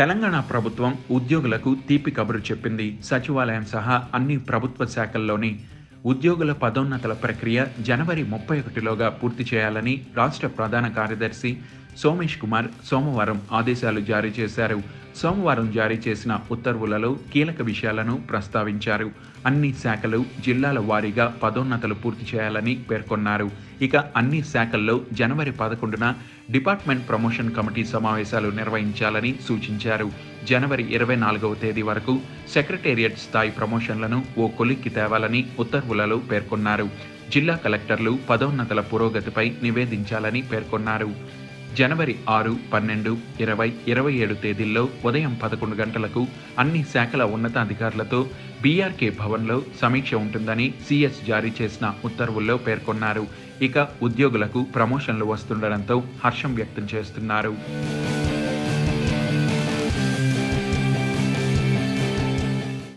తెలంగాణ ప్రభుత్వం ఉద్యోగులకు తీపి కబురు చెప్పింది. సచివాలయం సహా అన్ని ప్రభుత్వ శాఖల్లోని ఉద్యోగుల పదోన్నతుల ప్రక్రియ జనవరి ముప్పై ఒకటిలోగా పూర్తి చేయాలని రాష్ట్ర ప్రధాన కార్యదర్శి సోమేష్ కుమార్ సోమవారం ఆదేశాలు జారీ చేశారు. సోమవారం జారీ చేసిన ఉత్తర్వులలో కీలక విషయాలను ప్రస్తావించారు. అన్ని శాఖలు జిల్లాల వారీగా పదోన్నతలు పూర్తి చేయాలని పేర్కొన్నారు. ఇక అన్ని శాఖల్లో జనవరి పదకొండున డిపార్ట్మెంట్ ప్రమోషన్ కమిటీ సమావేశాలు నిర్వహించాలని సూచించారు. జనవరి ఇరవై నాలుగవ తేదీ వరకు సెక్రటేరియట్ స్థాయి ప్రమోషన్లను ఓ కొలిక్కి తేవాలని ఉత్తర్వులలో పేర్కొన్నారు. జిల్లా కలెక్టర్లు పదోన్నతల పురోగతిపై నివేదించాలని పేర్కొన్నారు. జనవరి ఆరు పన్నెండు ఇరవై ఇరవై ఏడు తేదీల్లో ఉదయం పదకొండు గంటలకు అన్ని శాఖల ఉన్నతాధికారులతో బీఆర్కే భవన్లో సమీక్ష ఉంటుందని సిఎస్ జారీ చేసిన ఉత్తర్వుల్లో పేర్కొన్నారు. ఇక ఉద్యోగులకు ప్రమోషన్లు వస్తుండడంతో హర్షం వ్యక్తం చేస్తున్నారు.